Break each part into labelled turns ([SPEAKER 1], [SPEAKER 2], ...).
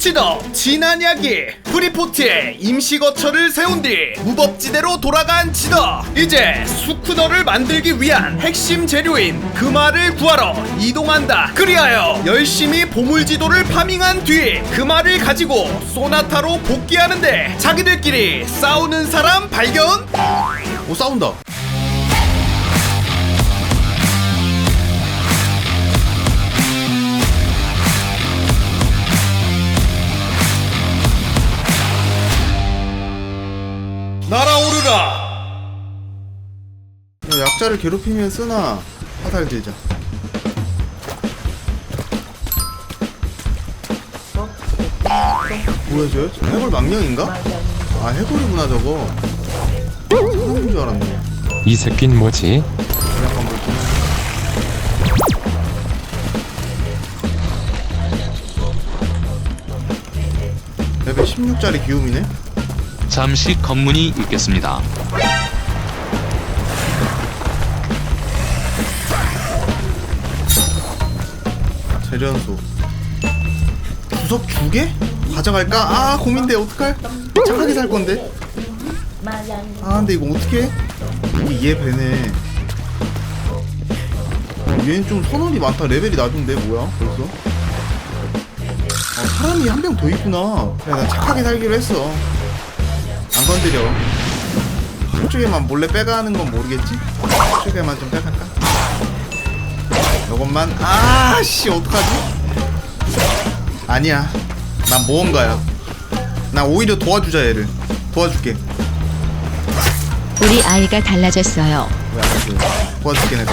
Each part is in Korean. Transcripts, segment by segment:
[SPEAKER 1] 지더 진한 이야기. 프리포트에 임시거처를 세운 뒤 무법지대로 돌아간 지더. 이제 수쿠너를 만들기 위한 핵심 재료인 금화를 구하러 이동한다. 그리하여 열심히 보물지도를 파밍한 뒤 금화를 가지고 소나타로 복귀하는데 자기들끼리 싸우는 사람 발견? 오 싸운다
[SPEAKER 2] 야, 약자를 괴롭히면 쓰나 화살 들자 뭐야 저? 해골 망령인가? 아 해골이구나 저거 사람인 줄 알았네
[SPEAKER 3] 이 새낀 뭐지?
[SPEAKER 2] 약간 레벨 16짜리 기움이네?
[SPEAKER 4] 잠시 검문이 있겠습니다.
[SPEAKER 2] 재련소 구석 두 개? 가져갈까? 아 고민돼 어떡할? 착하게 살 건데 아 근데 이거 어떻게? 이얘 배네 얘는 좀 선원이 많다 레벨이 낮은데 뭐야 벌써? 아 사람이 한 명 더 있구나 그래 나 착하게 살기로 했어 안 건드려 한쪽에만 몰래 빼가는 건 모르겠지? 한쪽에만 좀 빼갈까? 요것만 아씨 어떡하지? 아니야 난 모험가야 나 오히려 도와주자 얘를 도와줄게
[SPEAKER 5] 우리 아이가 달라졌어요.
[SPEAKER 2] 왜 안 해줘 도와줄게 내가.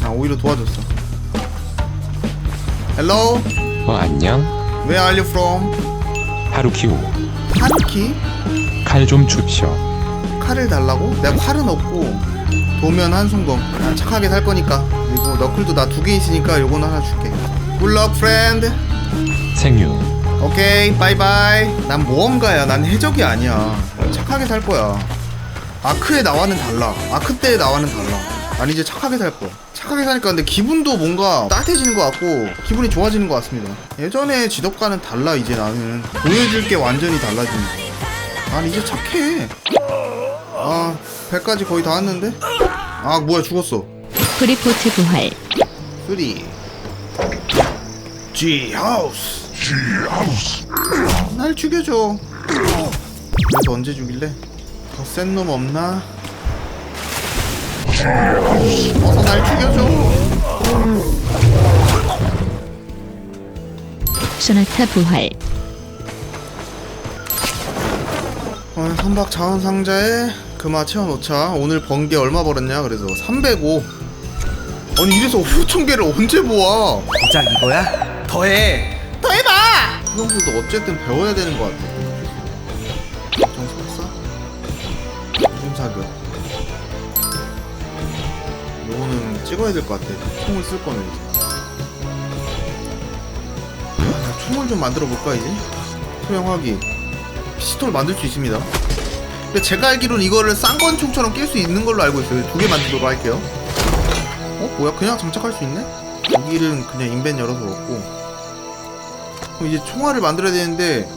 [SPEAKER 2] 나 오히려 도와줬어 Hello?
[SPEAKER 3] 어 안녕?
[SPEAKER 2] Where are you from?
[SPEAKER 3] 하루키우
[SPEAKER 2] 하루키?
[SPEAKER 3] 칼 좀 줍쇼
[SPEAKER 2] 칼을 달라고? 내가 칼은 없고 도면 한순검 난 착하게 살 거니까. 그리고 너클도 나 두 개 있으니까 요거는 하나 줄게. 굿럭 프렌드
[SPEAKER 3] 생유.
[SPEAKER 2] 오케이 바이바이 난 모험가야. 난 해적이 아니야. 착하게 살 거야. 아크에 나와는 달라. 아크 때의 나와는 달라. 난 이제 착하게 살 거야 착하게 사니까 근데 기분도 뭔가 따뜻해지는 것 같고 기분이 좋아지는 것 같습니다. 예전에 지덕과는 달라 이제 나는. 보여줄 게 완전히 달라지는 거야. 난 이제 착해 아 배까지 거의 다 왔는데 아 뭐야 죽었어
[SPEAKER 5] 프리포트 부활.
[SPEAKER 2] 쓰리 G 하우스 G 하우스 날 죽여줘 그래서 언제 죽일래? 더 센 놈 없나? 어서 날 죽여줘
[SPEAKER 5] 소나타 부활.
[SPEAKER 2] 어, 선박 자원 상자에 금화 채워놓자 오늘 번 게 얼마 벌었냐 그래서 305 아니 이래서 5천 개를 언제 모아
[SPEAKER 1] 고작 이거야? 더해
[SPEAKER 2] 더 해봐! 수성수도 어쨌든 배워야 되는 것 같아. 정석사? 중사격. 요거는 찍어야 될 것 같아. 총을 쓸 거면 이제. 아, 나 총을 좀 만들어 볼까 이제? 소형 화기. 피스톨 만들 수 있습니다. 근데 제가 알기로는 이거를 쌍권총처럼 낄 수 있는 걸로 알고 있어요. 두 개 만 들도록 할게요. 어? 뭐야? 그냥 장착할 수 있네? 여기는 그냥 인벤 열어서 넣고 그럼 이제 총알을 만들어야 되는데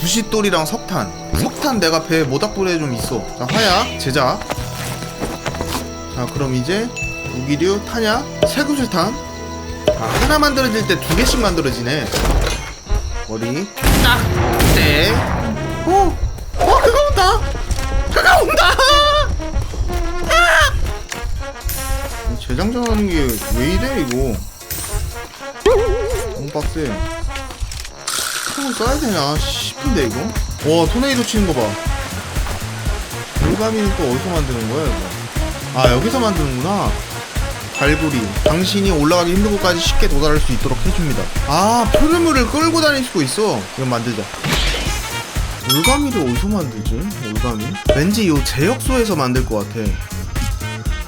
[SPEAKER 2] 부싯돌이랑 석탄 석탄 내가 배에 모닥불에 좀 있어 자 화약 제작 자 그럼 이제 무기류 탄약 세구슬탄 아 하나 만들어질 때 두 개씩 만들어지네 머리 딱네 어? 어 그거 온다! 그거 온다! 아! 이 재장전하는 게 왜 이래 이거? 너무 빡세. 총을 쏴야 되나 싶은데 이거? 와 토네이도 치는 거 봐. 물감이는 또 어디서 만드는 거야 이거? 아 여기서 만드는구나. 발구리 당신이 올라가기 힘든 곳까지 쉽게 도달할 수 있도록 해줍니다. 아 표류물을 끌고 다닐 수도 있어. 이건 만들자 올가미를 어디서 만들지? 올가미? 왠지 이 제역소에서 만들 것 같아.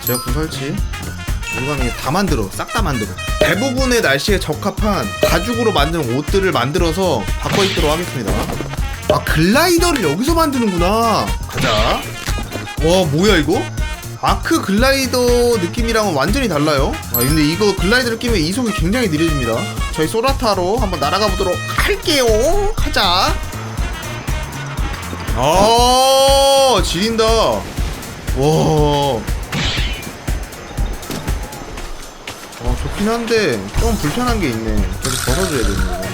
[SPEAKER 2] 제역소 설치. 올가미 다 만들어. 싹 다 만들어. 대부분의 날씨에 적합한 가죽으로 만든 옷들을 만들어서 바꿔 입도록 하겠습니다. 아 글라이더를 여기서 만드는구나. 가자. 와 뭐야 이거? 아크 글라이더 느낌이랑은 완전히 달라요. 아 근데 이거 글라이더를 끼면 이속이 굉장히 느려집니다. 저희 소라타로 한번 날아가 보도록 할게요. 가자 아 지린다 와 어, 좋긴 한데 좀 불편한 게 있네. 계속 벗어줘야 되는 거고.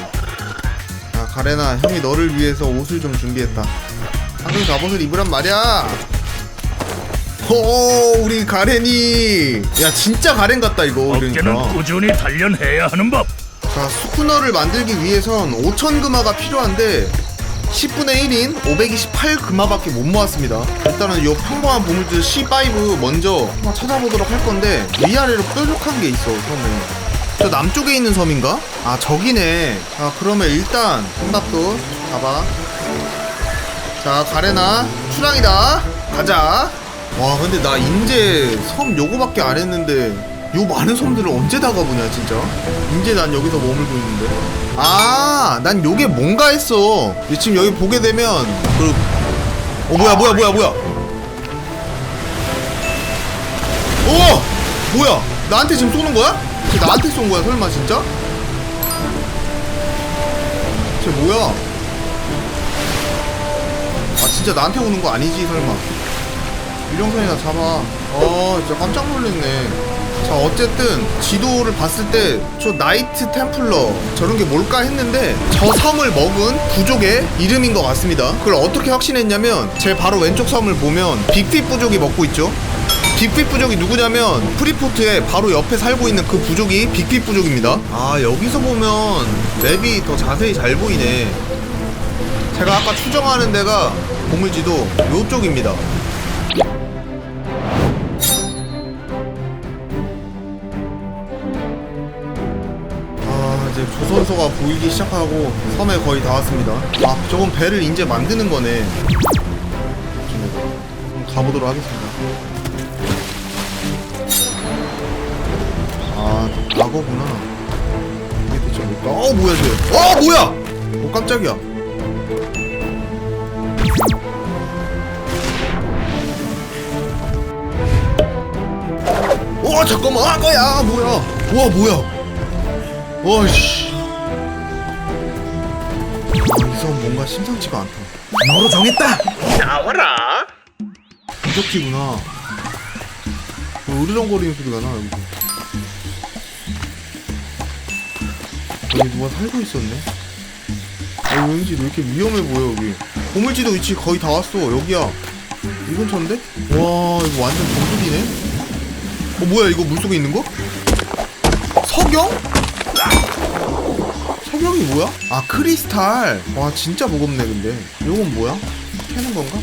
[SPEAKER 2] 아, 가레나, 형이 너를 위해서 옷을 좀 준비했다. 황금 갑옷을 입으란 말이야. 호, 우리 가렌이. 야, 진짜 가렌 같다 이거.
[SPEAKER 6] 어깨는
[SPEAKER 2] 그러니까.
[SPEAKER 6] 꾸준히 단련해야 하는 법.
[SPEAKER 2] 자, 스쿠너를 만들기 위해선 5천 금화가 필요한데 10분의 1인 528 금화밖에 못 모았습니다. 일단은 이 평범한 보물들 C5 먼저 한번 찾아보도록 할 건데 위아래로 뾰족한 게 있어 섬에. 저 남쪽에 있는 섬인가? 아 저기네. 아 그러면 일단 정답도 잡아. 자 가레나 출항이다. 가자. 와 근데 나 인제 섬 요거밖에 안 했는데 요 많은 섬들을 언제 다 가보냐 진짜? 인제 난 여기서 머물고 있는데. 아난 요게 뭔가 했어. 지금 여기 보게 되면 그 어, 뭐야 뭐야 뭐야 뭐야? 어 뭐야? 나한테 지금 쏘는 거야? 쟤 나한테 쏜 거야 설마 진짜? 쟤 뭐야? 아 진짜 나한테 오는 거 아니지 설마? 유령선이나 잡아. 어 진짜 깜짝 놀랐네 자 어쨌든 지도를 봤을 때 저 나이트 템플러 저런 게 뭘까 했는데 저 섬을 먹은 부족의 이름인 것 같습니다. 그걸 어떻게 확신했냐면 제 바로 왼쪽 섬을 보면 빅핏 부족이 먹고 있죠. 빅핏 부족이 누구냐면 프리포트의 바로 옆에 살고 있는 그 부족이 빅핏 부족입니다. 아 여기서 보면 맵이 더 자세히 잘 보이네. 제가 아까 추정하는 데가 보물지도 요쪽입니다 이제 조선소가 보이기 시작하고 섬에 거의 다 왔습니다. 아 저건 배를 이제 만드는 거네. 좀 가보도록 하겠습니다. 아 악어구나. 이게 대체 뭘까? 어 뭐야 쟤 어 뭐야! 어 깜짝이야. 와 잠깐만. 악어야. 뭐야 와 뭐야 아, 이선 뭔가 심상치가 않다. 너로 정했다! 나와라. 부적기구나. 왜 으르렁거리는 소리가 나 여기? 여기 누가 살고 있었네? 아 왠지 왜 이렇게 위험해 보여 여기? 보물지도 위치 거의 다 왔어 여기야. 이 근처인데? 와 이거 완전 정글이네? 어 뭐야 이거 물속에 있는 거? 석영이 뭐야? 아 크리스탈 와 진짜 무겁네 근데 요건 뭐야? 캐는 건가?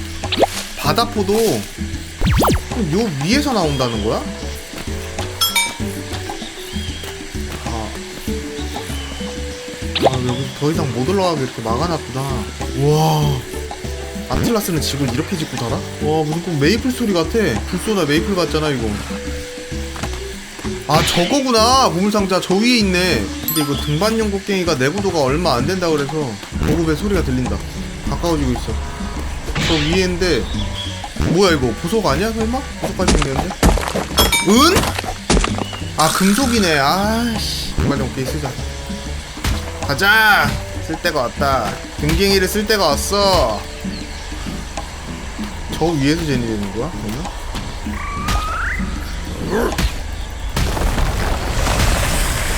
[SPEAKER 2] 바다포도 요 위에서 나온다는 거야? 아, 아 여기서 더 이상 못 올라가게 이렇게 막아놨구나 와 아틀라스는 집을 이렇게 짓고 살아? 와꼭 메이플 소리 같아 불쏘다 메이플 같잖아 이거 아 저거구나 보물상자 저 위에 있네 근데 이거 등반용 곡괭이가 내구도가 얼마 안 된다 그래서 보급의 소리가 들린다. 가까워지고 있어. 저 위에인데 뭐야 이거? 보석 아니야 설마? 보석까지 생겼는데 은? 아 금속이네. 아씨 등반용 곡괭이 쓰자. 가자! 쓸 때가 왔다. 등갱이를 쓸 때가 왔어. 저 위에서 제니되는 거야 그러면?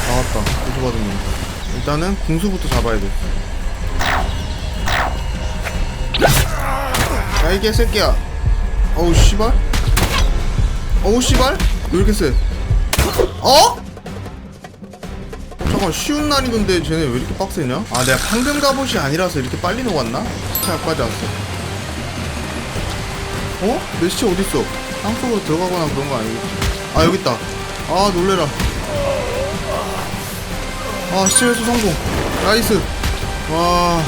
[SPEAKER 2] 나왔다 놈 일단은 궁수부터 잡아야 돼 야, 이 개새끼야. 어우, 씨발. 어우, 씨발. 왜 이렇게 세? 어? 잠깐, 쉬운 난이던데 쟤네 왜 이렇게 빡세냐? 아, 내가 방금 갑옷이 아니라서 이렇게 빨리 녹았나? 약까지 왔어. 어? 내 시체 어딨어? 땅속으로 들어가거나 그런 거 아니겠지? 아, 여기 있다. 아, 놀래라. 아, 시체 회수 성공. 나이스. 와.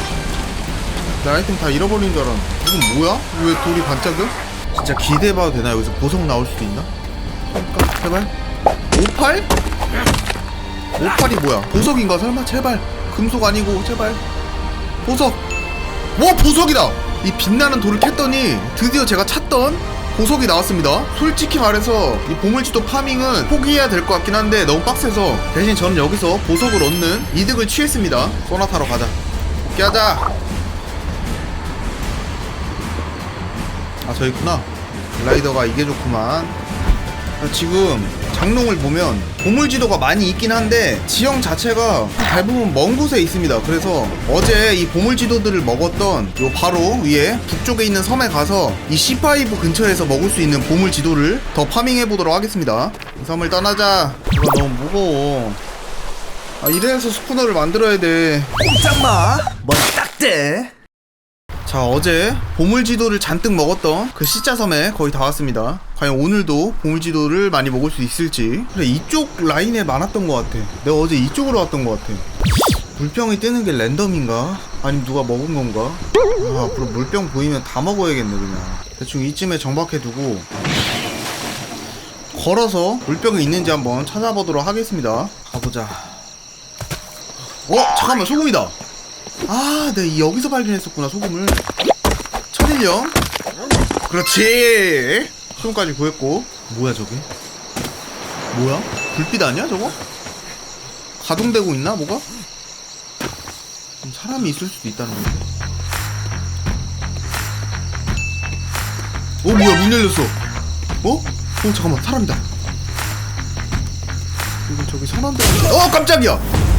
[SPEAKER 2] 내 아이템 다 잃어버린 줄 알았는데 이건 뭐야? 왜 돌이 반짝여? 진짜 기대해봐도 되나? 여기서 보석 나올 수도 있나? 잠깐 제발 58? 58이 뭐야? 보석인가 설마? 제발 금속 아니고 제발 보석 와 보석이다! 이 빛나는 돌을 캤더니 드디어 제가 찾던 보석이 나왔습니다. 솔직히 말해서 이 보물지도 파밍은 포기해야 될 것 같긴 한데 너무 빡세서 대신 저는 여기서 보석을 얻는 이득을 취했습니다. 소나타로 가자. 오케이 하자. 아 저 있구나. 라이더가 이게 좋구만. 아, 지금 장롱을 보면 보물 지도가 많이 있긴 한데 지형 자체가 대부분 먼 곳에 있습니다. 그래서 어제 이 보물 지도들을 먹었던 요 바로 위에 북쪽에 있는 섬에 가서 이 C5 근처에서 먹을 수 있는 보물 지도를 더 파밍해 보도록 하겠습니다. 이 섬을 떠나자. 이거 너무 무거워. 아 이래서 스쿠너를 만들어야 돼.
[SPEAKER 1] 꼼짝마. 뭔 딱대
[SPEAKER 2] 자 어제 보물지도를 잔뜩 먹었던 그 C자섬에 거의 다 왔습니다. 과연 오늘도 보물지도를 많이 먹을 수 있을지. 그래 이쪽 라인에 많았던 것 같아. 내가 어제 이쪽으로 왔던 것 같아. 물병이 뜨는 게 랜덤인가? 아니면 누가 먹은 건가? 아 앞으로 물병 보이면 다 먹어야겠네 그냥. 대충 이쯤에 정박해 두고 걸어서 물병이 있는지 한번 찾아보도록 하겠습니다. 가보자. 어? 잠깐만 소금이다 아, 네 여기서 발견했었구나 소금을. 천일령. 그렇지. 소금까지 구했고. 뭐야 저게? 뭐야? 불빛 아니야 저거? 가동되고 있나 뭐가? 좀 사람이 있을 수도 있다는 건데. 어 뭐야 문 열렸어. 어? 어 잠깐만 사람이다. 이거 저기 선원들. 어 깜짝이야.